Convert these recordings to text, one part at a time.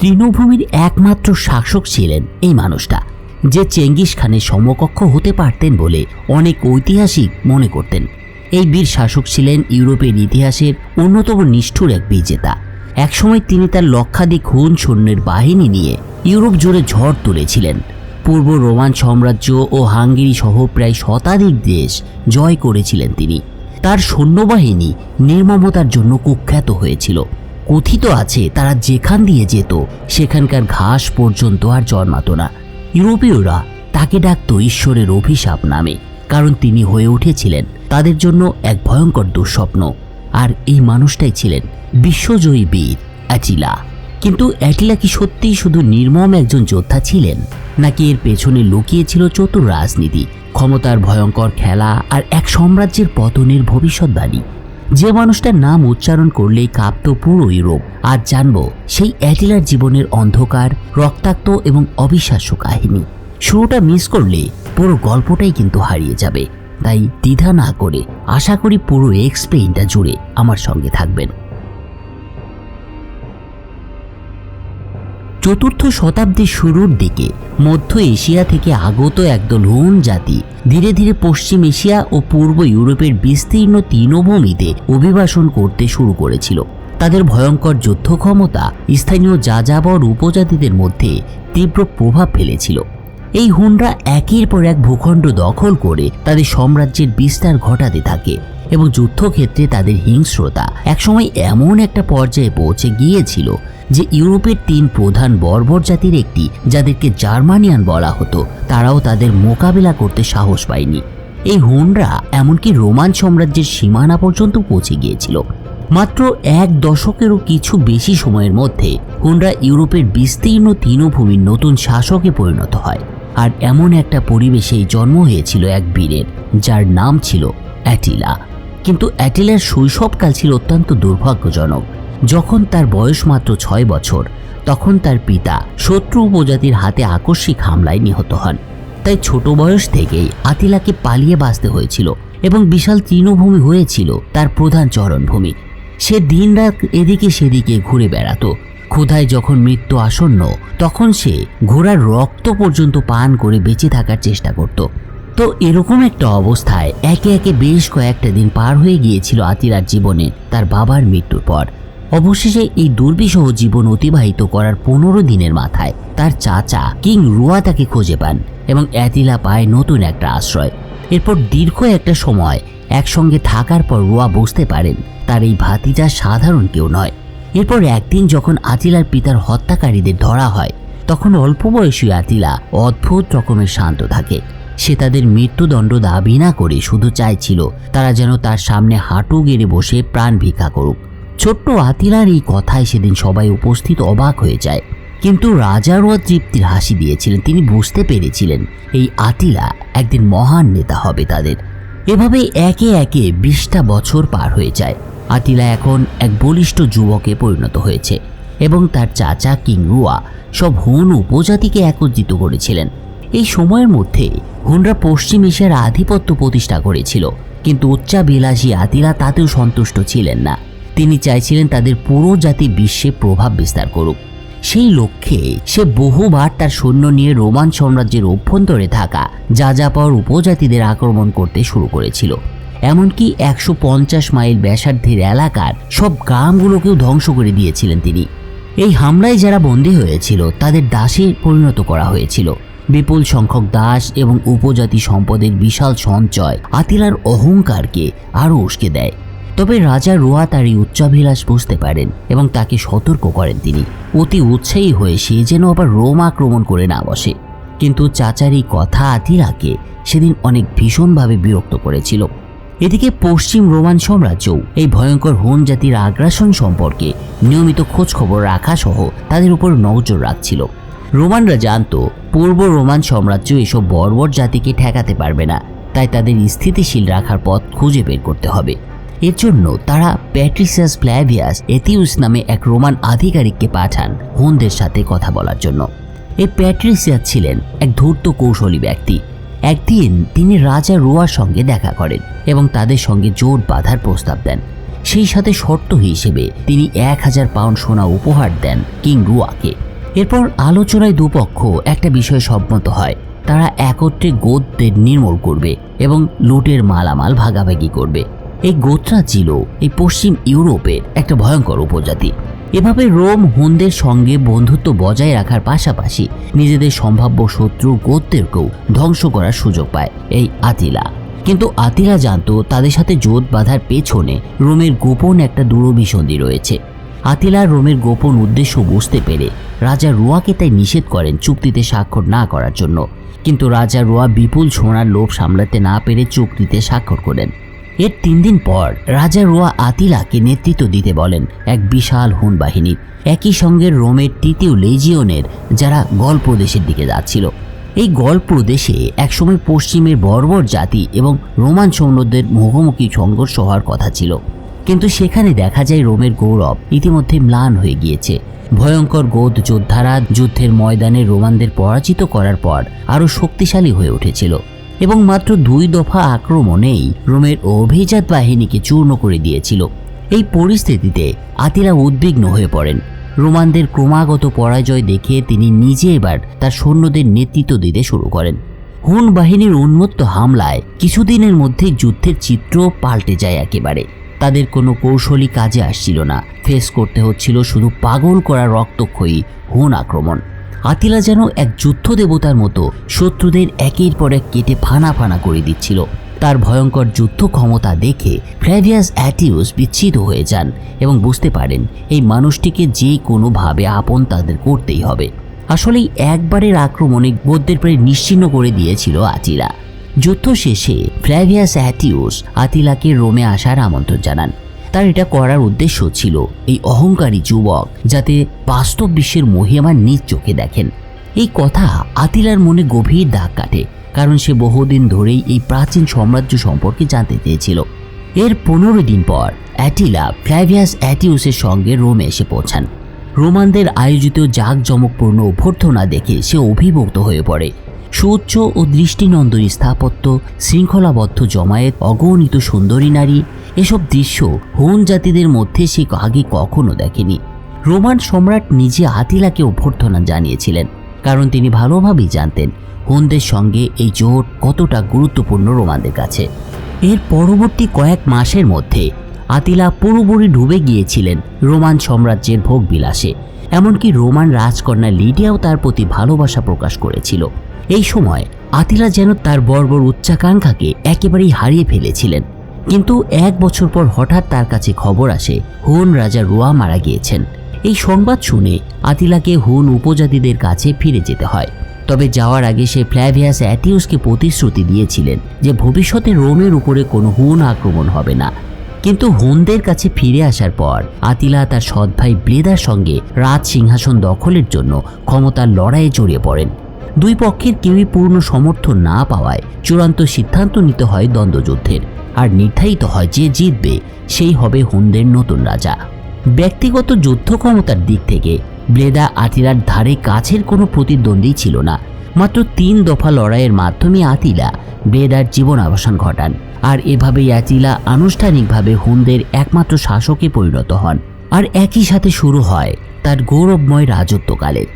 তৃণভূমির একমাত্র শাসক ছিলেন এই মানুষটা, যে চেঙ্গিস খানের সমকক্ষ হতে পারতেন বলে অনেক ঐতিহাসিক মনে করতেন। এই বীর শাসক ছিলেন ইউরোপের ইতিহাসের অন্যতম নিষ্ঠুর এক বিজেতা। একসময় তিনি তার লক্ষাধিক খুন সৈন্যের বাহিনী নিয়ে ইউরোপ জুড়ে ঝড় তুলেছিলেন। পূর্ব রোমান সাম্রাজ্য ও হাঙ্গেরি সহ প্রায় শতাধিক দেশ জয় করেছিলেন তিনি। তার সৈন্যবাহিনী নির্মমতার জন্য কুখ্যাত হয়েছিল। কথিত আছে, তারা যেখান দিয়ে যেত, সেখানকার ঘাস পর্যন্ত আর জন্মাতো না। ইউরোপীয়রা তাকে ডাকত ঈশ্বরের অভিশাপ নামে, কারণ তিনি হয়ে উঠেছিলেন। তাদের জন্য এক ভয়ঙ্কর দুঃস্বপ্ন। আর এই মানুষটাই ছিলেন বিশ্বজয়ী বীর অ্যাচিলা কিন্তু অ্যাটিলা কি সত্যিই শুধু নির্মম একজন যোদ্ধা ছিলেন? নাকি এর পেছনে লুকিয়ে ছিল চতুর রাজনীতি, ক্ষমতার ভয়ঙ্কর খেলা আর এক সাম্রাজ্যের পতনের ভবিষ্যৎবাণী? যে মানুষটার নাম উচ্চারণ করলেই কাঁপত পুরো ইউরোপ। আর জানব সেই অ্যাটিলার জীবনের অন্ধকার, রক্তাক্ত এবং অবিশ্বাস্য কাহিনী। শুরুটা মিস করলে পুরো গল্পটাই কিন্তু হারিয়ে যাবে। তাই দ্বিধা না করে আশা করি পুরো এক্সপ্লেইনটা জুড়ে আমার সঙ্গে থাকবেন। চতুর্থ শতাব্দীর শুরুর দিকে মধ্য এশিয়া থেকে আগত একদল হুন জাতি ধীরে ধীরে পশ্চিম এশিয়া ও পূর্ব ইউরোপের বিস্তীর্ণ তৃণভূমিতে অভিবাসন করতে শুরু করেছিল। তাদের ভয়ঙ্কর যুদ্ধ ক্ষমতা স্থানীয় যাযাবর উপজাতিদের মধ্যে তীব্র প্রভাব ফেলেছিল। এই হুনরা একের পর এক ভূখণ্ড দখল করে তাদের সাম্রাজ্যের বিস্তার ঘটাতে থাকে এবং যুদ্ধক্ষেত্রে তাদের হিংস্রতা একসময় এমন একটা পর্যায়ে পৌঁছে গিয়েছিল যে ইউরোপের তিন প্রধান বর্বর জাতির একটি, যাদেরকে জার্মানিয়ান বলা হতো, তারাও তাদের মোকাবিলা করতে সাহস পায়নি। এই হুনরা এমনকি রোমান সাম্রাজ্যের সীমানা পর্যন্ত পৌঁছে গিয়েছিল। মাত্র এক দশকেরও কিছু বেশি সময়ের মধ্যে হুনরা ইউরোপের বিস্তীর্ণ তৃণভূমির নতুন শাসকে পরিণত হয়। আর এমন একটা পরিবেশেই জন্ম হয়েছিল এক বীরের, যার নাম ছিল অ্যাটিলা। কিন্তু অ্যাটিলার শৈশবকাল ছিল অত্যন্ত দুর্ভাগ্যজনক। যখন তার বয়স মাত্র ছয় বছর, তখন তার পিতা শত্রু উপজাতির হাতে আকস্মিক হামলায় নিহত হন। তাই ছোট বয়স থেকেই আতিলাকে পালিয়ে বাঁচতে হয়েছিল এবং বিশাল তৃণভূমি হয়েছিল তার প্রধান চরণভূমি। সে দিনরাত এদিকে সেদিকে ঘুরে বেড়াতো। ক্ষুধায় যখন মৃত্যু আসন্ন, তখন সে ঘোড়ার রক্ত পর্যন্ত পান করে বেঁচে থাকার চেষ্টা করত। তো এরকম একটা অবস্থায় একে একে বেশ কয়েকটা দিন পার হয়ে গিয়েছিল আতিরার জীবনে, তার বাবার মৃত্যুর পর। অবশেষে এই দুর্বিষহ জীবন অতিবাহিত করার পনেরো দিনের মাথায় তার চাচা কিং রুয়া তাকে খুঁজে পান এবং অ্যাতিলা পায় নতুন একটা আশ্রয়। এরপর দীর্ঘ একটা সময় একসঙ্গে থাকার পর রুয়া বুঝতে পারেন তার এই ভাতিজা সাধারণ কেউ নয়। এরপর একদিন যখন আতিলার পিতার হত্যাকারীদের ধরা হয়, তখন অল্প বয়সী আতিলা অদ্ভুত রকমের শান্ত থাকে। সে তাদের মৃত্যুদণ্ড দাবি না করে শুধু চাইছিল তারা যেন তার সামনে হাঁটু গেড়ে বসে প্রাণ ভিক্ষা করুক। ছোট্ট আতিলার এই কথায় সেদিন সবাই উপস্থিত অবাক হয়ে যায়। কিন্তু রাজারও তৃপ্তির হাসি দিয়েছিলেন, তিনি বুঝতে পেরেছিলেন এই আতিলা একদিন মহান নেতা হবে তাদের। এভাবে একে একে বিশটা বছর পার হয়ে যায়। আতিলা এখন এক বলিষ্ঠ যুবকে পরিণত হয়েছে এবং তার চাচা কিংরুয়া সব হুন উপজাতিকে একত্রিত করেছিলেন। এই সময়ের মধ্যে হুনরা পশ্চিম এশিয়ার আধিপত্য প্রতিষ্ঠা করেছিল, কিন্তু উচ্চাবিলাসী আতিলা তাতেও সন্তুষ্ট ছিলেন না। তিনি চাইছিলেন তাদের পুরো জাতি বিশ্বে প্রভাব বিস্তার করুক। সেই লক্ষ্যে সে বহুবার তার সৈন্য নিয়ে রোমান সাম্রাজ্যের অভ্যন্তরে থাকা যাযাপর উপজাতিদের আক্রমণ করতে শুরু করেছিল। এমনকি একশো পঞ্চাশ মাইল ব্যাসার্ধের এলাকার সব গ্রামগুলোকেও ধ্বংস করে দিয়েছিলেন তিনি। এই হামলায় যারা বন্দী হয়েছিল, তাদের দাসে পরিণত করা হয়েছিল। বিপুল সংখ্যক দাস এবং উপজাতি সম্পদের বিশাল সঞ্চয় আতিলার অহংকারকে আরও উস্কে দেয়। তবে রাজা রোয়া তার এই উচ্চাভিলাষ বুঝতে পারেন এবং তাকে সতর্ক করেন তিনি। অতি উৎসাহী হয়ে সে যেন আবার রোম আক্রমণ করে না বসে। কিন্তু চাচার এই কথা আতিলাকে সেদিন অনেক ভীষণভাবে বিরক্ত করেছিল। এদিকে পশ্চিম রোমান সাম্রাজ্যও এই ভয়ঙ্কর হোন জাতির আগ্রাসন সম্পর্কে নিয়মিত খোঁজ খবর রাখা সহ তাদের উপর নজর রাখছিল। রোমানরা জানত, পূর্ব রোমান সাম্রাজ্য এসব বর্বর জাতিকে ঠেকাতে পারবে না, তাই তাদের স্থিতিশীল রাখার পথ খুঁজে বের করতে হবে। এর জন্য তারা প্যাট্রিসিয়াস প্ল্যাভিয়াস এথিউস নামে এক রোমান আধিকারিককে পাঠান হোনদের সাথে কথা বলার জন্য। এই প্যাট্রিসিয়াস ছিলেন এক ধূর্ত কৌশলী ব্যক্তি। একদিন তিনি রাজা রোয়ার সঙ্গে দেখা করেন এবং তাদের সঙ্গে জোট বাঁধার প্রস্তাব দেন। সেই সাথে শর্ত হিসেবে তিনি এক হাজার পাউন্ড সোনা উপহার দেন কিং রুয়াকে। এরপর আলোচনায় দুপক্ষ একটা বিষয়ে সম্মত হয়। তারা একত্রে গোত্রদের নির্মূল করবে এবং লুটের মালামাল ভাগাভাগি করবে। এই গোত্রা ছিল এই পশ্চিম ইউরোপের একটা ভয়ঙ্কর উপজাতি। এভাবে রোম হুনদের সঙ্গে বন্ধুত্ব বজায় রাখার পাশাপাশি নিজেদের সম্ভাব্য শত্রু গোত্রেরকেও ধ্বংস করার সুযোগ পায় এই আতিলা। কিন্তু আতিলা জানত তাদের সাথে জোট বাঁধার পেছনে রোমের গোপন একটা দূরভিসন্ধি রয়েছে। আতিলা রোমের গোপন উদ্দেশ্য বুঝতে পেরে রাজা রুয়াকে তাই নিষেধ করেন চুক্তিতে স্বাক্ষর না করার জন্য। কিন্তু রাজা রোয়া বিপুল সোনার লোভ সামলাতে না পেরে চুক্তিতে স্বাক্ষর করেন। এর তিন দিন পর রাজা রুয়া আতিলাকে নেতৃত্ব দিতে বলেন এক বিশাল হুন বাহিনীর একই সঙ্গে রোমের তৃতীয় লেজিয়নের যারা গল প্রদেশের দিকে যাচ্ছিল। এই গল প্রদেশে একসময় পশ্চিমের বর্বর জাতি এবং রোমান সৈন্যদের মুখোমুখি সংঘর্ষ হওয়ার কথা ছিল। কিন্তু সেখানে দেখা যায় রোমের গৌরব ইতিমধ্যে ম্লান হয়ে গিয়েছে। ভয়ঙ্কর গোদ যোদ্ধারা যুদ্ধের ময়দানে রোমানদের পরাজিত করার পর আরও শক্তিশালী হয়ে উঠেছিল। এবং মাত্র দুই দফা আক্রমণেই রোমের অভিজাত বাহিনীকে চূর্ণ করে দিয়েছিল। এই পরিস্থিতিতে আতিলা উদ্বিগ্ন হয়ে পড়েন। রোমানদের ক্রমাগত পরাজয় দেখে তিনি নিজে এবার তার সৈন্যদের নেতৃত্ব দিতে শুরু করেন। হুন বাহিনীর উন্মত্ত হামলায় কিছুদিনের মধ্যে যুদ্ধের চিত্র পাল্টে যায় একেবারে। তাদের কোনো কৌশলী কাজে আসছিল না। ফেস করতে হচ্ছিল শুধু পাগল করা রক্তক্ষয়ী হুন আক্রমণ। আতিলা যেন এক যুদ্ধ দেবতার মতো শত্রুদের একের পর এক কেটে ফানা ফানা করে দিচ্ছিল। তার ভয়ঙ্কর যুদ্ধ ক্ষমতা দেখে ফ্ল্যাভিয়াস অ্যাটিউস বিচ্ছিত হয়ে যান এবং বুঝতে পারেন এই মানুষটিকে যে কোনোভাবে আপন তাদের করতেই হবে। আসলেই একবারের আক্রমণে গদ্যের প্রায় নিশ্চিহ্ন করে দিয়েছিল আতিলা। যুদ্ধ শেষে ফ্ল্যাভিয়াস অ্যাটিউস আতিলাকে রোমে আসার আমন্ত্রণ জানান। তার এটা করার উদ্দেশ্য ছিল এই অহংকারী যুবক যাতে বাস্তব বিশ্বের মহিমা নিজ চোখে দেখেন। এই কথা আতিলার মনে গভীর দাগ কাটে, কারণ সে বহুদিন ধরেই এই প্রাচীন সাম্রাজ্য সম্পর্কে জানতে চেয়েছিল। এর পনেরো দিন পর অ্যাটিলা ফ্ল্যাভিয়াস অ্যাটিউসের সঙ্গে রোমে এসে পৌঁছান। রোমানদের আয়োজিত জাঁকজমকপূর্ণ অভ্যর্থনা দেখে সে অভিভূত হয়ে পড়ে। সুউচ্চ ও দৃষ্টিনন্দনী স্থাপত্য, শৃঙ্খলাবদ্ধ জমায়েত, অগণিত সুন্দরী নারী, এসব দৃশ্য হোন জাতিদের মধ্যে সে আগে কখনো দেখেনি। রোমান সম্রাট নিজে আতিলাকে অভ্যর্থনা জানিয়েছিলেন, কারণ তিনি ভালোভাবেই জানতেন হোনদের সঙ্গে এই জোট কতটা গুরুত্বপূর্ণ রোমানদের কাছে। এর পরবর্তী কয়েক মাসের মধ্যে আতিলা পুরোপুরি ডুবে গিয়েছিলেন রোমান সাম্রাজ্যের ভোগবিলাসে, এমনকি রোমান রাজকন্যা লিডিয়াও তার প্রতি ভালোবাসা প্রকাশ করেছিল। এই সময় আতিলা যেন তার বর্বর উচ্চাকাঙ্ক্ষাকে একেবারেই হারিয়ে ফেলেছিলেন। কিন্তু এক বছর পর হঠাৎ তার কাছে খবর আসে, হুন রাজা রোয়া মারা গিয়েছেন। এই সংবাদ শুনে আতিলাকে হুন উপজাতিদের কাছে ফিরে যেতে হয়। তবে যাওয়ার আগে সে ফ্ল্যাভিয়াস অ্যাটিউসকে প্রতিশ্রুতি দিয়েছিলেন যে ভবিষ্যতে রোমের উপরে কোনো হুন আক্রমণ হবে না। কিন্তু হুনদের কাছে ফিরে আসার পর আতিলা তার সৎ ভাই ব্লেদার সঙ্গে রাজ সিংহাসন দখলের জন্য ক্ষমতার লড়াইয়ে জড়িয়ে পড়েন। দুই পক্ষের কেউই পূর্ণ সমর্থন না পাওয়ায় চূড়ান্ত সিদ্ধান্ত নিতে হয় দ্বন্দ্বযুদ্ধের। আর নির্ধারিত হয় যে জিতবে, সেই হবে হুনদের নতুন রাজা। ব্যক্তিগত যুদ্ধ ক্ষমতার দিক থেকে, ব্লেদা আতিলার ধারে কাছের কোনো প্রতিদ্বন্দ্বী ছিল না। মাত্র তিন দফা লড়াইয়ের মাধ্যমে আতিলা ব্লেদার জীবন অবসান ঘটান। আর এভাবেই আতিলা আনুষ্ঠানিকভাবে হুনদের একমাত্র শাসকে পরিণত হন। আর একই সাথে শুরু হয় তার গৌরবময় রাজত্বকালের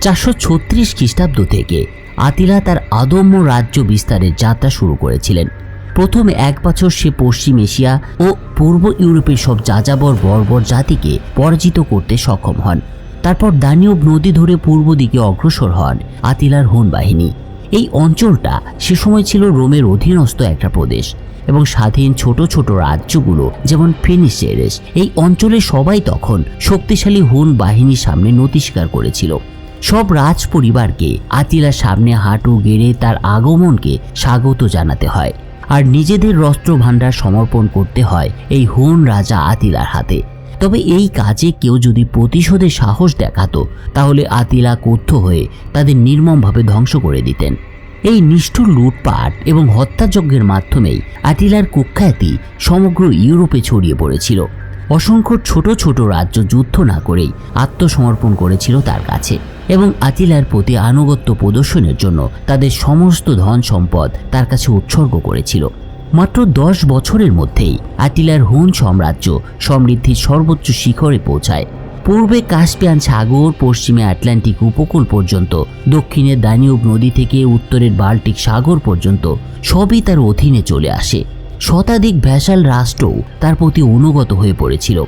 চারশো ছত্রিশ খ্রিস্টাব্দ থেকে আতিলা তার আদম্য রাজ্য বিস্তারের যাত্রা শুরু করেছিলেন। প্রথমে এক বছর সে পশ্চিম এশিয়া ও পূর্ব ইউরোপের সব যাযাবর বর্বর জাতিকে পরাজিত করতে সক্ষম হন। তারপর দানিয়ব নদী ধরে পূর্ব দিকে অগ্রসর হন আতিলার হুন বাহিনী। এই অঞ্চলটা সে সময় ছিল রোমের অধীনস্থ একটা প্রদেশ এবং স্বাধীন ছোট ছোট রাজ্যগুলো যেমন ফিনিসেরেস এই অঞ্চলে সবাই তখন শক্তিশালী হুন বাহিনীর সামনে নতি স্বীকার করেছিল। সব রাজ পরিবারকে আতিলার সামনে হাঁটু গেড়ে তার আগমনকে স্বাগত জানাতে হয় আর নিজেদের রস্ত্র ভাণ্ডার সমর্পণ করতে হয় এই হুন রাজা আতিলার হাতে। তবে এই কাজে কেউ যদি প্রতিশোধের সাহস দেখাতো, তাহলে আতিলা কথ্য হয়ে তাদের নির্মমভাবে ধ্বংস করে দিতেন। এই নিষ্ঠুর লুটপাট এবং হত্যাযজ্ঞের মাধ্যমেই আতিলার কুখ্যাতি সমগ্র ইউরোপে ছড়িয়ে পড়েছিল। অসংখ্য ছোট ছোট রাজ্য যুদ্ধ না করেই আত্মসমর্পণ করেছিল তার কাছে। এবং আতিলার প্রতি আনুগত্য প্রদর্শনের জন্য তাদের সমস্ত ধন সম্পদ তার কাছে উৎসর্গ করেছিল। মাত্র দশ বছরের মধ্যেই আতিলার হুন সাম্রাজ্য সমৃদ্ধির সর্বোচ্চ শিখরে পৌঁছায়। পূর্বে কাস্পিয়ান সাগর, পশ্চিমে আটলান্টিক উপকূল পর্যন্ত, দক্ষিণে দানিউব নদী থেকে উত্তরের বাল্টিক সাগর পর্যন্ত সবই তার অধীনে চলে আসে। শতাধিক ভ্যাসাল রাষ্ট্রও তার প্রতি অনুগত হয়ে পড়েছিল।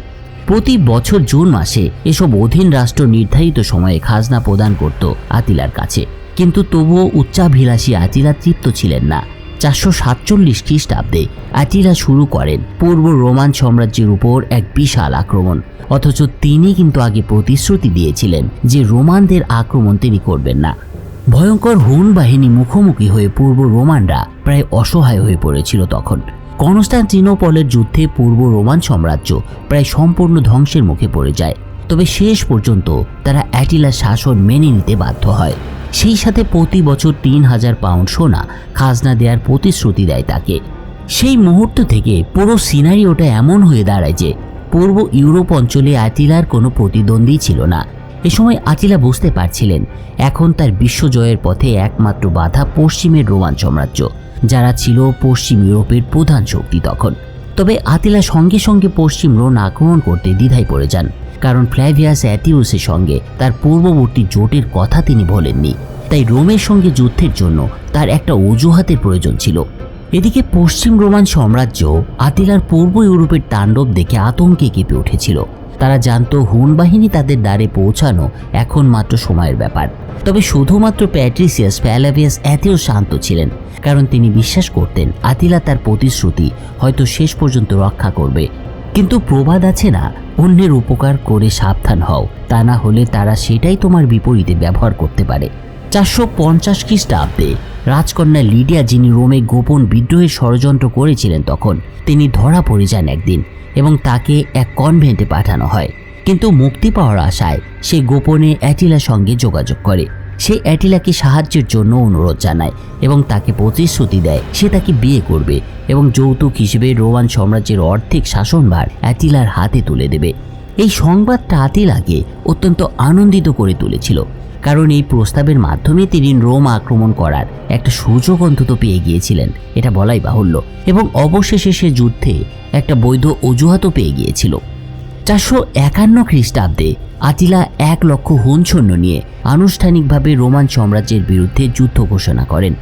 প্রতি বছর জুন মাসে এসব অধীন রাষ্ট্র নির্ধারিত সময়ে খাজনা প্রদান করত আতিলার কাছে। কিন্তু তবুও উচ্চাভিলাষী আতিলা তৃপ্ত ছিলেন না। চারশো সাতচল্লিশ খ্রিস্টাব্দে আতিলা শুরু করেন পূর্ব রোমান সাম্রাজ্যের উপর এক বিশাল আক্রমণ। অথচ তিনি কিন্তু আগে প্রতিশ্রুতি দিয়েছিলেন যে রোমানদের আক্রমণ তিনি করবেন না। ভয়ঙ্কর হুন বাহিনী মুখোমুখি হয়ে পূর্ব রোমানরা প্রায় অসহায় হয়ে পড়েছিল তখন। কনস্টান্টিনোপলের যুদ্ধে পূর্ব রোমান সাম্রাজ্য প্রায় সম্পূর্ণ ধ্বংসের মুখে পড়ে যায়। তবে শেষ পর্যন্ত তারা অ্যাটিলার শাসন মেনে নিতে বাধ্য হয়। সেই সাথে প্রতি বছর তিন হাজার পাউন্ড সোনা খাজনা দেওয়ার প্রতিশ্রুতি দেয় তাকে। সেই মুহূর্ত থেকে পুরো সিনারিওটা এমন হয়ে দাঁড়ায় যে পূর্ব ইউরোপ অঞ্চলে আতিলার কোনো প্রতিদ্বন্দ্বী ছিল না। এ সময় আতিলা বুঝতে পারছিলেন, এখন তার বিশ্বজয়ের পথে একমাত্র বাধা পশ্চিমের রোমান সাম্রাজ্য। যারা ছিল পশ্চিম ইউরোপের প্রধান শক্তি তখন। তবে আতিলা সঙ্গে সঙ্গে পশ্চিম রোন আক্রমণ করতে দ্বিধায় পড়ে যান, কারণ ফ্ল্যাভিয়াস অ্যাটিউসের সঙ্গে তার পূর্ববর্তী জোটের কথা তিনি বলেননি। তাই রোমের সঙ্গে যুদ্ধের জন্য তার একটা অজুহাতের প্রয়োজন ছিল। এদিকে পশ্চিম রোমান সাম্রাজ্য আতিলার পূর্ব ইউরোপের তাণ্ডব দেখে আতঙ্কে কেঁপে উঠেছিল। তারা জানতো হুন বাহিনী তাদের দ্বারে পৌঁছানো এখন মাত্র সময়ের ব্যাপার। তবে শুধুমাত্র প্যাট্রিসিয়াস ফ্যালাভিয়াস এতেও শান্ত ছিলেন, কারণ তিনি বিশ্বাস করতেন আতিলা তার প্রতিশ্রুতি হয়তো শেষ পর্যন্ত রক্ষা করবে। কিন্তু প্রবাদ আছে না, অন্যের উপকার করে সাবধান হও, তা না হলে তারা সেটাই তোমার বিপরীতে ব্যবহার করতে পারে। চারশো পঞ্চাশ খ্রিস্টাব্দে রাজকন্যা লিডিয়া, যিনি রোমে গোপন বিদ্রোহের ষড়যন্ত্র করেছিলেন তখন, তিনি ধরা পড়ে যান একদিন এবং তাকে এক কনভেন্টে পাঠানো হয়। কিন্তু মুক্তি পাওয়ার আশায় সে গোপনে অ্যাটিলার সঙ্গে যোগাযোগ করে। সে অ্যাটিলাকে সাহায্যের জন্য অনুরোধ জানায় এবং তাকে প্রতিশ্রুতি দেয়, সে তাকে বিয়ে করবে এবং যৌতুক হিসেবে রোমান সাম্রাজ্যের অর্ধেক শাসনভার অ্যাটিলার হাতে তুলে দেবে। এই সংবাদটা আতিলাকে অত্যন্ত আনন্দিত করে তুলেছিল, কারণ এই প্রস্তাবের মাধ্যমে তিনি রোম আক্রমণ করার একটা সুযোগ অন্তত পেয়ে গিয়েছিলেন, এটা বলাই বাহুল্য, এবং অবশেষে সে যুদ্ধে একটা বৈধ অজুহাতও পেয়ে গিয়েছিল। চারশো একান্ন খ্রিস্টাব্দে আতিলা এক লক্ষ হুন সৈন্য নিয়ে আনুষ্ঠানিকভাবে রোমান সাম্রাজ্যের বিরুদ্ধে যুদ্ধ ঘোষণা করেন।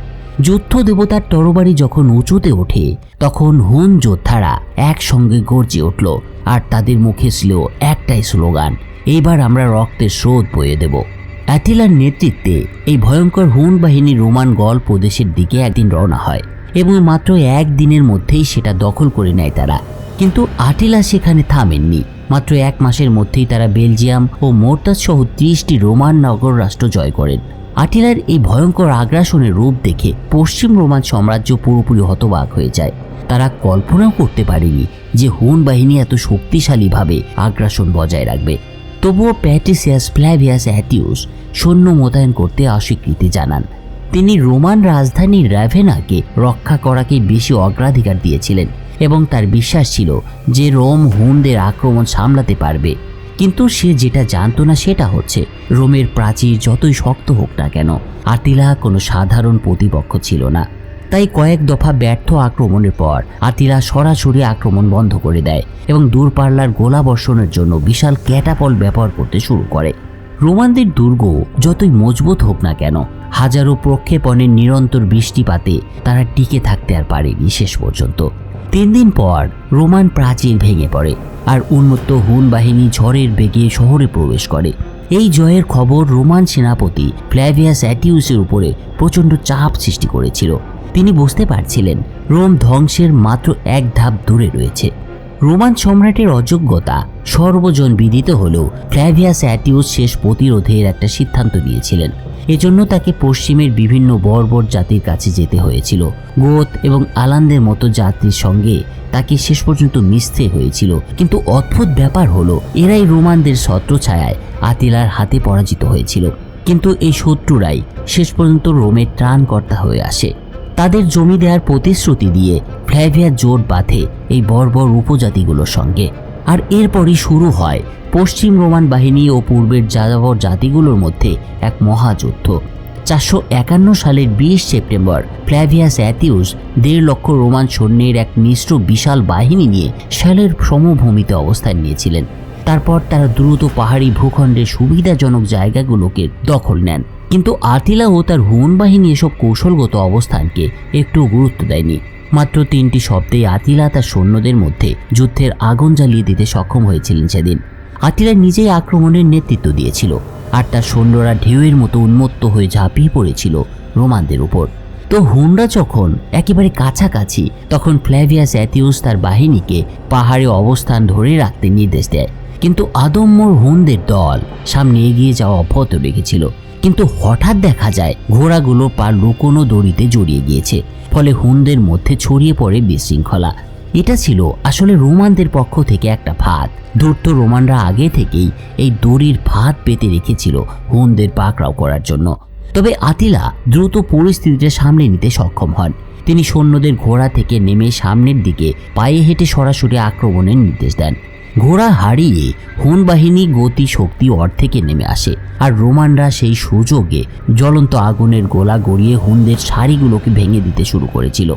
যুদ্ধ দেবতার তরবারি যখন উঁচুতে ওঠে, তখন হুন যোদ্ধারা একসঙ্গে গর্জে উঠল আর তাদের মুখে ছিল একটাই স্লোগান এইবার আমরা রক্তের স্রোত বয়ে দেব। অ্যাটিলার নেতৃত্বে এই ভয়ঙ্কর হুন বাহিনী রোমান গল প্রদেশের দিকে একদিন রওনা হয় এবং মাত্র একদিনের মধ্যেই সেটা দখল করে নেয় তারা। কিন্তু আটিলা সেখানে থামেননি। মাত্র এক মাসের মধ্যেই তারা বেলজিয়াম ও মোর্তাজ সহ ত্রিশটি রোমান নগর রাষ্ট্র জয় করেন। আটিলার এই ভয়ঙ্কর আগ্রাসনের রূপ দেখে পশ্চিম রোমান সাম্রাজ্য পুরোপুরি হতবাক হয়ে যায়। তারা কল্পনাও করতে পারেনি যে হুন বাহিনী এত শক্তিশালীভাবে আগ্রাসন বজায় রাখবে। তবুও প্যাটিসিয়াস ফ্ল্যাভিয়াস অ্যাটিউস সৈন্য মোতায়েন করতে অস্বীকৃতি জানান। তিনি রোমান রাজধানী র্যাভেনাকে রক্ষা করাকে বেশি অগ্রাধিকার দিয়েছিলেন এবং তার বিশ্বাস ছিল যে রোম হুনদের আক্রমণ সামলাতে পারবে। কিন্তু সে যেটা জানতো না সেটা হচ্ছে, রোমের প্রাচীর যতই শক্ত হোক না কেন, আতিলা কোনো সাধারণ প্রতিপক্ষ ছিল না। তাই কয়েক দফা ব্যর্থ আক্রমণের পর আতিলা সরাসরি আক্রমণ বন্ধ করে দেয় এবং দূরপাল্লার গোলাবর্ষণের জন্য বিশাল ক্যাটাপল ব্যবহার করতে শুরু করে। রোমানদের দুর্গ যতই মজবুত হোক না কেন, হাজারো প্রক্ষেপণের নিরন্তর বৃষ্টিপাতে তারা টিকে থাকতে আর পারেনি শেষ পর্যন্ত। তিন দিন পর রোমান প্রাচীর ভেঙে পড়ে আর উন্মত্ত হুন বাহিনী ঝড়ের বেগে শহরে প্রবেশ করে। এই জয়ের খবর রোমান সেনাপতি ফ্ল্যাভিয়াস অ্যাটিউসের উপরে প্রচণ্ড চাপ সৃষ্টি করেছিল। তিনি বুঝতে পারছিলেন রোম ধ্বংসের মাত্র এক ধাপ দূরে রয়েছে। রোমান সম্রাটের অযোগ্যতা সর্বজন বিদিত হলেও ফ্ল্যাভিয়াস অ্যাটিউস শেষ প্রতিরোধের একটা সিদ্ধান্ত নিয়েছিলেন। এজন্য তাকে পশ্চিমের বিভিন্ন বর্বর জাতির কাছে যেতে হয়েছিল। গোত এবং আলানদের মতো জাতির সঙ্গে তাকে শেষ পর্যন্ত মিশতে হয়েছিল। কিন্তু অদ্ভুত ব্যাপার হলো, এরাই রোমানদের ছত্রছায়ায় আতিলার হাতে পরাজিত হয়েছিল। কিন্তু এই শত্রুরাই শেষ পর্যন্ত রোমের ত্রাণকর্তা হয়ে আসে। তাদের জমি দেওয়ার প্রতিশ্রুতি দিয়ে ফ্ল্যাভিয়া জোট বাঁধে এই বর্বর উপজাতিগুলোর সঙ্গে। আর এরপরই শুরু হয় পশ্চিম রোমান বাহিনী ও পূর্বের যাযাবর জাতিগুলোর মধ্যে এক মহাযুদ্ধ। চারশো একান্ন সালের বিশ সেপ্টেম্বর ফ্ল্যাভিয়াস অ্যাথিউস দেড় লক্ষ রোমান সৈন্যের এক মিশ্র বিশাল বাহিনী নিয়ে শ্যালের সমভূমিতে অবস্থান নিয়েছিলেন। তারপর তারা দ্রুত পাহাড়ি ভূখণ্ডের সুবিধাজনক জায়গাগুলোকে দখল নেন। কিন্তু আতিলা ও তার হুন বাহিনী এসব কৌশলগত অবস্থানকে একটু গুরুত্ব দেয়নি। মাত্র তিনটি শব্দেই আতিলা তার সৈন্যদের মধ্যে যুদ্ধের আগুন জ্বালিয়ে দিতে সক্ষম হয়েছিলেন সেদিন। আতিলা নিজেই আক্রমণের নেতৃত্ব দিয়েছিল আর তার সৈন্যরা ঢেউয়ের মতো উন্মত্ত হয়ে ঝাঁপিয়ে পড়েছিল রোমানদের উপর। তো হুনরা যখন একেবারে কাছাকাছি, তখন ফ্ল্যাভিয়াস অ্যাথিউস তার বাহিনীকে পাহাড়ে অবস্থান ধরে রাখতে নির্দেশ দেয়। কিন্তু আদম্যর হুনদের দল সামনে এগিয়ে যাওয়া অব্যাহত রেখেছিল। কিন্তু হঠাৎ দেখা যায়, ঘোড়াগুলো পা লুকোনো দড়িতে জড়িয়ে গিয়েছে, ফলে হুনদের মধ্যে ছড়িয়ে পড়ে বিশৃঙ্খলা। এটা ছিল আসলে রোমানদের পক্ষ থেকে একটা ফাঁদ। ধূর্ত রোমানরা আগে থেকেই এই দড়ির ফাঁদ পেতে রেখেছিল হুনদের পাকড়াও করার জন্য। তবে আতিলা দ্রুত পরিস্থিতিটা সামলে নিতে সক্ষম হন। তিনি সৈন্যদের ঘোড়া থেকে নেমে সামনের দিকে পায়ে হেঁটে সরাসরি আক্রমণের নির্দেশ দেন। ঘোড়া হারিয়ে হুন বাহিনী গতি শক্তি অর্ধেকে নেমে আসে, আর রোমানরা সেই সুযোগে জ্বলন্ত আগুনের গোলা গড়িয়ে হুনদের শাড়িগুলোকে ভেঙে দিতে শুরু করেছিল।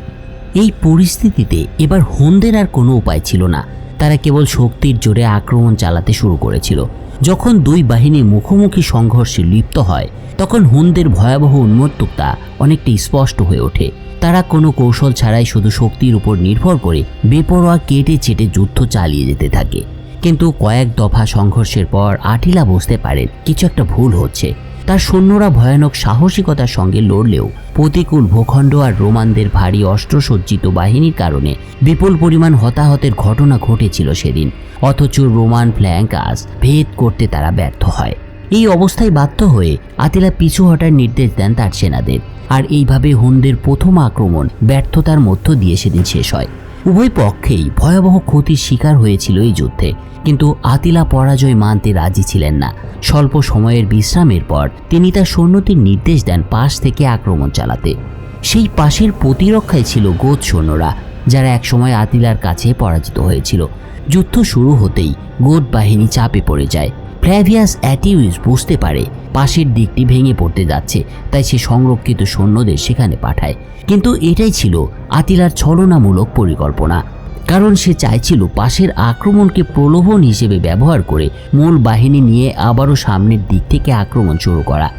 এই পরিস্থিতিতে এবার হুনদের আর কোনো উপায় ছিল না। তারা কেবল শক্তির জোরে আক্রমণ চালাতে শুরু করেছিল। যখন দুই বাহিনী মুখোমুখি সংঘর্ষে লিপ্ত হয়, তখন হুনদের ভয়াবহ উন্মত্ততা অনেকটা স্পষ্ট হয়ে ওঠে। তারা কোনো কৌশল ছাড়াই শুধু শক্তির উপর নির্ভর করে বেপরোয়া কেটে চেটে যুদ্ধ চালিয়ে যেতে থাকে। কিন্তু কয়েক দফা সংঘর্ষের পর আটিলা বুঝতে পারেন কিছু একটা ভুল হচ্ছে। তার সৈন্যরা ভয়ানক সাহসিকতার সঙ্গে লড়লেও প্রতিকূল ভূখণ্ড আর রোমানদের ভারী অস্ত্রসজ্জিত বাহিনীর কারণে বিপুল পরিমাণ হতাহতের ঘটনা ঘটেছিল সেদিন। অথচ রোমান ফ্ল্যাঙ্কাস ভেদ করতে তারা ব্যর্থ হয়। এই অবস্থায় বাধ্য হয়ে আতিলা পিছু হটার নির্দেশ দেন তার সেনাদের। আর এইভাবে হুনদের প্রথম আক্রমণ ব্যর্থতার মধ্য দিয়ে সেদিন শেষ হয়। উভয় পক্ষেই ভয়াবহ ক্ষতির শিকার হয়েছিল এই যুদ্ধে। কিন্তু আতিলা পরাজয় মানতে রাজি ছিলেন না। স্বল্প সময়ের বিশ্রামের পর তিনি তার সৈন্যদের নির্দেশ দেন পাশ থেকে আক্রমণ চালাতে। সেই পাশের প্রতিরক্ষায় ছিল গোদ সৈন্যরা, যারা একসময় আতিলার কাছে পরাজিত হয়েছিল। যুদ্ধ শুরু হতেই গোদ বাহিনী চাপে পড়ে যায়। ফ্ল্যাভিয়াস অ্যাটিউস বুঝতে পারে। পাশের দিকটি ভেঙে পড়তে যাচ্ছে, তাই সে সংরক্ষিত সৈন্যদের সেখানে পাঠায়। কিন্তু এটাই ছিল আতিলার ছলনামূলক পরিকল্পনা। কারণ সে চাইছিল পাশের আক্রমণকে প্রলোভন হিসেবে ব্যবহার করে মূল বাহিনী নিয়ে আবারও সামনের দিক থেকে আক্রমণ শুরু করা।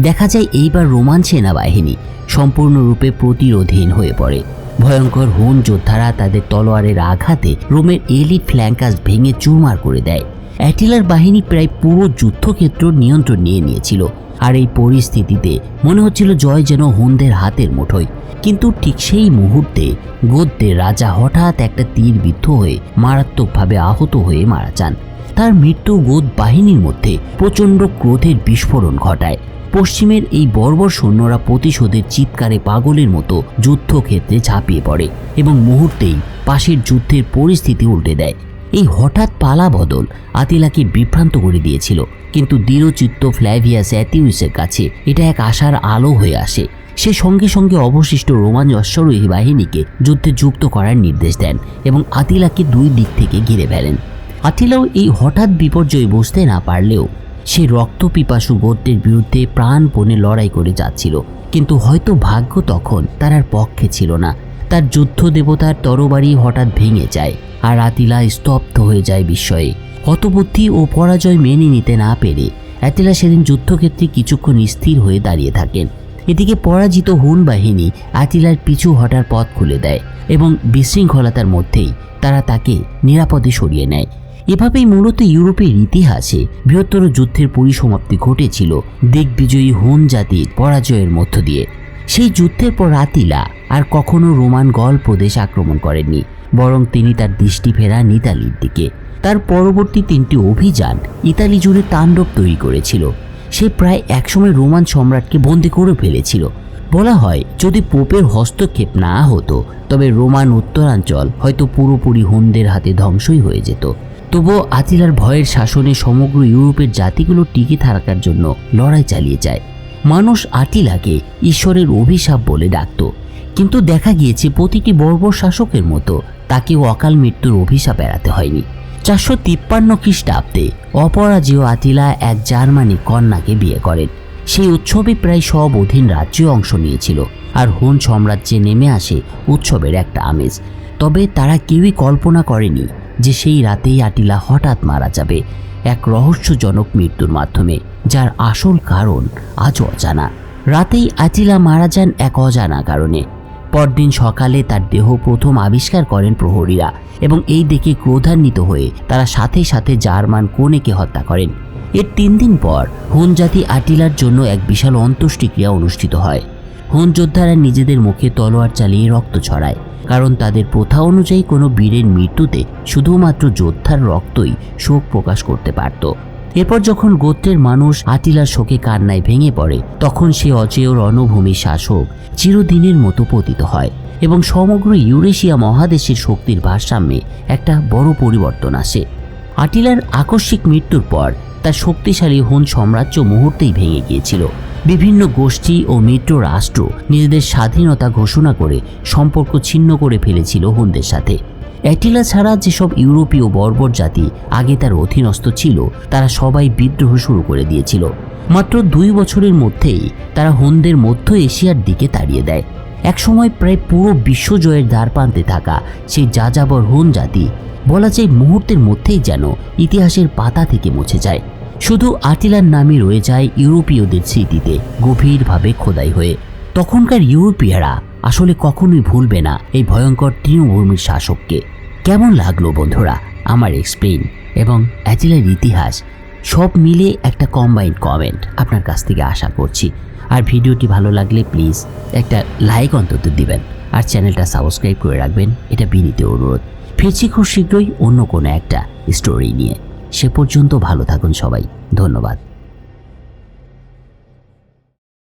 দেখা যায় এইবার রোমান সেনাবাহিনী সম্পূর্ণরূপে প্রতিরোধহীন হয়ে পড়ে। ভয়ঙ্কর হুন যোদ্ধারা তাদের তলোয়ারের আঘাতে রোমের এলিট ফ্ল্যাঙ্কাস ভেঙে চুরমার করে দেয়। অ্যাটিলার বাহিনী প্রায় পুরো যুদ্ধক্ষেত্র নিয়ন্ত্রণ নিয়ে নিয়েছিল। আর এই পরিস্থিতিতে মনে হচ্ছিল জয় যেন হুনদের হাতের মুঠোয়। কিন্তু ঠিক সেই মুহূর্তে গদ্যের রাজা হঠাৎ একটা তীর বিদ্ধ হয়ে মারাত্মকভাবে আহত হয়ে মারা যান। তার মৃত্যু গোদ বাহিনীর মধ্যে প্রচণ্ড ক্রোধের বিস্ফোরণ ঘটায়। পশ্চিমের এই বর্বর সৈন্যরা প্রতিশোধের চিৎকারে পাগলের মতো যুদ্ধক্ষেত্রে ঝাঁপিয়ে পড়ে এবং মুহূর্তেই পাশের যুদ্ধের পরিস্থিতি উল্টে দেয়। এই হঠাৎ পালা বদল আতিলাকে বিভ্রান্ত করে দিয়েছিল। কিন্তু দৃঢ়চিত্ত ফ্ল্যাভিয়াস অ্যাথিউসের কাছে এটা এক আশার আলো হয়ে আসে। সে সঙ্গে সঙ্গে অবশিষ্ট রোমান অশ্বারোহী বাহিনীকে যুদ্ধে যুক্ত করার নির্দেশ দেন এবং আতিলাকে দুই দিক থেকে ঘিরে ফেলেন। আতিলাও এই হঠাৎ বিপর্যয় বুঝতে না পারলেও সে রক্তপিপাসু গদ্যের বিরুদ্ধে প্রাণপণে লড়াই করে যাচ্ছিল। কিন্তু হয়তো ভাগ্য তখন তার আর পক্ষে ছিল না। তার যুদ্ধ দেবতার তরবারি হঠাৎ ভেঙে যায়। আর আতিলা স্তব্ধ হয়ে যায় বিস্ময়ে। হতবুদ্ধি ও পরাজয় মেনে নিতে না পেরে অ্যাতিলা সেদিন যুদ্ধক্ষেত্রে কিছুক্ষণ স্থির হয়ে দাঁড়িয়ে থাকেন। এদিকে পরাজিত হুন বাহিনী আতিলার পিছু হটার পথ খুলে দেয় এবং বিশৃঙ্খলতার মধ্যেই তারা তাকে নিরাপদে সরিয়ে নেয়। এভাবেই মূলত ইউরোপের ইতিহাসে বৃহত্তর যুদ্ধের পরিসমাপ্তি ঘটেছিল দিগ্বিজয়ী হুন জাতির পরাজয়ের মধ্য দিয়ে। সেই যুদ্ধের পর আতিলা আর কখনো রোমান গল প্রদেশ আক্রমণ করেননি। বরং তিনি তার দৃষ্টি ফেরান ইতালির দিকে। তার পরবর্তী তিনটি অভিযান ইতালি জুড়ে তাণ্ডব তৈরি করেছিল। সে প্রায় একসময় রোমান সম্রাটকে বন্দি করে ফেলেছিল। বলা হয়, যদি পোপের হস্তক্ষেপ না হতো, তবে রোমান উত্তরাঞ্চল হয়তো পুরোপুরি হুনদের হাতে ধ্বংসই হয়ে যেত। তবুও আতিলার ভয়ের শাসনে সমগ্র ইউরোপের জাতিগুলো টিকে থাকার জন্য লড়াই চালিয়ে যায়। মানুষ আতিলাকে ঈশ্বরের অভিশাপ বলে ডাকত। কিন্তু দেখা গিয়েছে প্রতিটি বর্বর শাসকের মতো তাকেও অকাল মৃত্যুর অভিশাপ এড়াতে হয়নি। চারশো তিপ্পান্ন খ্রিস্টাব্দে অপরাজেয় আতিলা এক জার্মানি কন্যাকে বিয়ে করেন। সেই উৎসবে প্রায় সব অধীন রাজ্য অংশ নিয়েছিল আর হুন সাম্রাজ্যে নেমে আসে উৎসবের একটা আমেজ। তবে তারা কেউই কল্পনা করেনি যে সেই রাতেই আটিলা হঠাৎ মারা যাবে এক রহস্যজনক মৃত্যুর মাধ্যমে, যার আসল কারণ আজও অজানা। রাতেই আটিলা মারা যান এক অজানা কারণে। পরদিন সকালে তার দেহ প্রথম আবিষ্কার করেন প্রহরীরা এবং এই দেখে ক্রোধান্বিত হয়ে তারা সাথে সাথে জার্মান কোনেকে হত্যা করেন। এর তিন দিন পর হুন জাতি আটিলার জন্য এক বিশাল অন্ত্যেষ্টিক্রিয়া অনুষ্ঠিত হয়। হুন যোদ্ধারা নিজেদের মুখে তলোয়ার চালিয়ে রক্ত ছড়ায়, কারণ তাদের প্রথা অনুযায়ী কোনো বীরের মৃত্যুতে শুধুমাত্র যোদ্ধার রক্তই শোক প্রকাশ করতে পারত। এরপর যখন গোত্রের মানুষ আটিলার শোকে কান্নায় ভেঙে পড়ে, তখন সে অচেয় রণভূমি শাসক চিরদিনের মতো পতিত হয় এবং সমগ্র ইউরেশিয়া মহাদেশের শক্তির ভারসাম্যে একটা বড় পরিবর্তন আসে। আটিলার আকস্মিক মৃত্যুর পর তার শক্তিশালী হুন সাম্রাজ্য মুহূর্তেই ভেঙে গিয়েছিল। বিভিন্ন গোষ্ঠী ও মিত্র রাষ্ট্র নিজেদের স্বাধীনতা ঘোষণা করে সম্পর্ক ছিন্ন করে ফেলেছিল হুনদের সাথে। অ্যাটিলা ছাড়া যেসব ইউরোপীয় বর্বর জাতি আগে তার অধীনস্থ ছিল, তারা সবাই বিদ্রোহ শুরু করে দিয়েছিল। মাত্র দুই বছরের মধ্যেই তারা হুনদের মধ্য এশিয়ার দিকে তাড়িয়ে দেয়। একসময় প্রায় পুরো বিশ্বজয়ের দ্বার প্রান্তে থাকা সেই যাযাবর হুন জাতি বলা যায় মুহূর্তের মধ্যেই যেন ইতিহাসের পাতা থেকে মুছে যায়। শুধু আটিলার নামই রয়ে যায় ইউরোপীয়দের স্মৃতিতে গভীরভাবে খোদাই হয়ে। তখনকার ইউরোপীয়রা আসলে কখনোই ভুলবে না এই ভয়ঙ্কর তৃণভূমির শাসককে। কেমন লাগল বন্ধুরা? আমার এক্সপ্লেন এবং অ্যাটিলার ইতিহাস, সব মিলে একটা কম্বাইন্ড কমেন্ট আপনার কাছ থেকে আশা করছি। আর ভিডিওটি ভালো লাগলে প্লিজ একটা লাইক অন্তত দিবেন। আর চ্যানেলটা সাবস্ক্রাইব করে রাখবেন, এটা বিনীত অনুরোধ। ফিরছি খুব শীঘ্রই অন্য কোনো একটা স্টোরি নিয়ে। সে পর্যন্ত ভালো থাকুন সবাই। ধন্যবাদ।